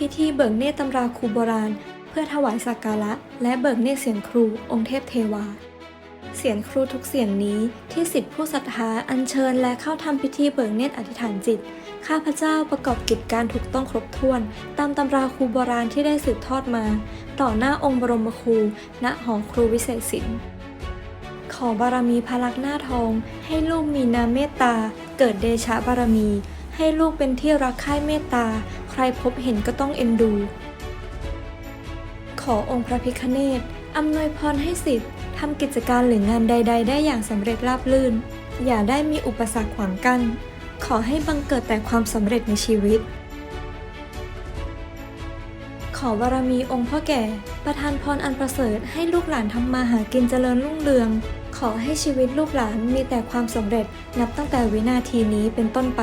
พิธีเบิกเนตรตำราครูโบราณ เพื่อถวายสักการะ และเบิกเนตรเสียงครูองค์เทพเทวา เสียงครูทุกเสียงนี้ที่สิทธิผู้ศรัทธาอัญเชิญและเข้าทำพิธีเบิกเนตรอธิษฐานจิต ข้าพเจ้าประกอบกิจการถูกต้องครบถ้วน ตามตำราครูโบราณที่ได้สืบทอดมา ต่อหน้าองค์บรมครู ณหอครูวิเศษศิลป์ขอบารมีพระลักษณ์หน้าทอง ให้ลูกมีน้ำเมตตา เกิดเดชะบารมี ให้ลูกเป็นที่รักใคร่เมตตา ใครพบเห็นก็ต้องเอ็นดู ขอองค์พระพิฆเนศอำนวยพรให้สิทธิ์ทำกิจการหรืองานใด ๆ ได้อย่างสำเร็จราบรื่น อย่าได้มีอุปสรรคขวางกั้น ขอให้บังเกิดแต่ความสำเร็จในชีวิต ขอบารมีองค์พ่อแก่ ประทานพรอันประเสริฐให้ลูกหลานทำมาหากินเจริญรุ่งเรือง ขอให้ชีวิตลูกหลานมีแต่ความสำเร็จนับตั้งแต่วินาทีนี้เป็นต้นไป